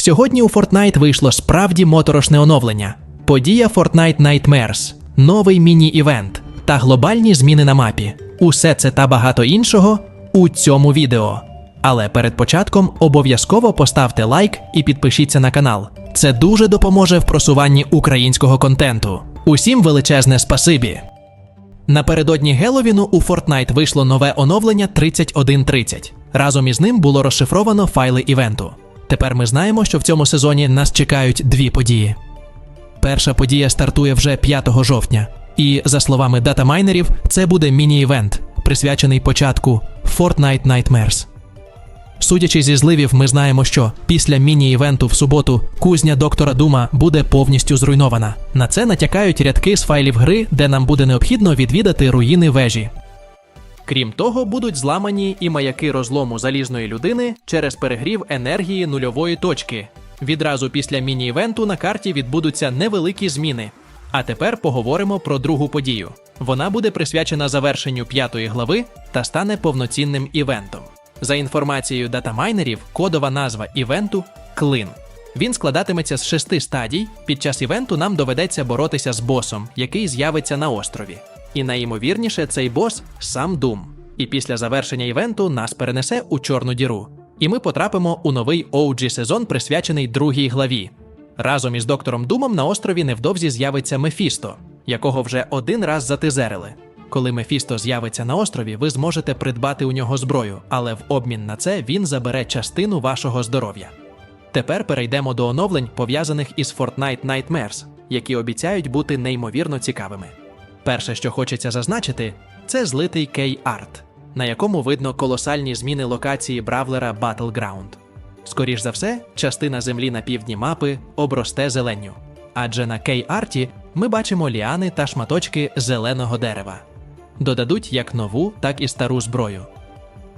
Сьогодні у Fortnite вийшло справді моторошне оновлення. Подія Fortnite Nightmares, новий міні-івент та глобальні зміни на мапі. Усе це та багато іншого у цьому відео. Але перед початком обов'язково поставте лайк і підпишіться на канал. Це дуже допоможе в просуванні українського контенту. Усім величезне спасибі! Напередодні Геловіну у Fortnite вийшло нове оновлення 3130. Разом із ним було розшифровано файли івенту. Тепер ми знаємо, що в цьому сезоні нас чекають дві події. Перша подія стартує вже 5 жовтня, і, за словами датамайнерів, це буде міні-івент, присвячений початку Fortnite Nightmares. Судячи зі зливів, ми знаємо, що після міні-івенту в суботу кузня доктора Дума буде повністю зруйнована. На це натякають рядки з файлів гри, де нам буде необхідно відвідати руїни вежі. Крім того, будуть зламані і маяки розлому залізної людини через перегрів енергії нульової точки. Відразу після міні-івенту на карті відбудуться невеликі зміни. А тепер поговоримо про другу подію. Вона буде присвячена завершенню п'ятої глави та стане повноцінним івентом. За інформацією датамайнерів, кодова назва івенту Клин. Він складатиметься з шести стадій. Під час івенту нам доведеться боротися з босом, який з'явиться на острові. І найімовірніше, цей бос сам Дум. І після завершення івенту нас перенесе у чорну діру. І ми потрапимо у новий OG сезон, присвячений другій главі. Разом із доктором Думом на острові невдовзі з'явиться Мефісто, якого вже один раз затизерили. Коли Мефісто з'явиться на острові, ви зможете придбати у нього зброю, але в обмін на це він забере частину вашого здоров'я. Тепер перейдемо до оновлень, пов'язаних із Fortnite Nightmares, які обіцяють бути неймовірно цікавими. Перше, що хочеться зазначити, це злитий кей-арт, на якому видно колосальні зміни локації Бравлера Battleground. Скоріш за все, частина землі на півдні мапи обросте зеленню. Адже на кей-арті ми бачимо ліани та шматочки зеленого дерева. Додадуть як нову, так і стару зброю.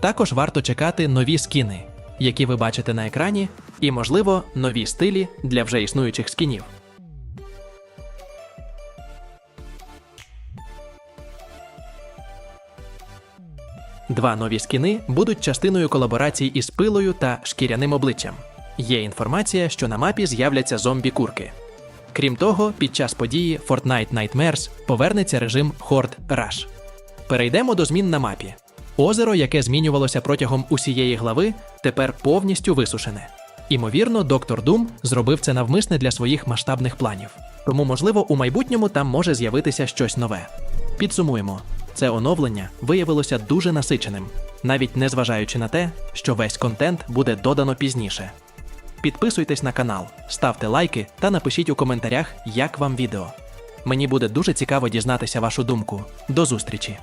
Також варто чекати нові скіни, які ви бачите на екрані, і, можливо, нові стилі для вже існуючих скінів. Два нові скіни будуть частиною колаборації із пилою та шкіряним обличчям. Є інформація, що на мапі з'являться зомбі-курки. Крім того, під час події Fortnite Nightmares повернеться режим Horde Rush. Перейдемо до змін на мапі. Озеро, яке змінювалося протягом усієї глави, тепер повністю висушене. Імовірно, доктор Дум зробив це навмисне для своїх масштабних планів. Тому, можливо, у майбутньому там може з'явитися щось нове. Підсумуємо, це оновлення виявилося дуже насиченим, навіть незважаючи на те, що весь контент буде додано пізніше. Підписуйтесь на канал, ставте лайки та напишіть у коментарях, як вам відео. Мені буде дуже цікаво дізнатися вашу думку. До зустрічі!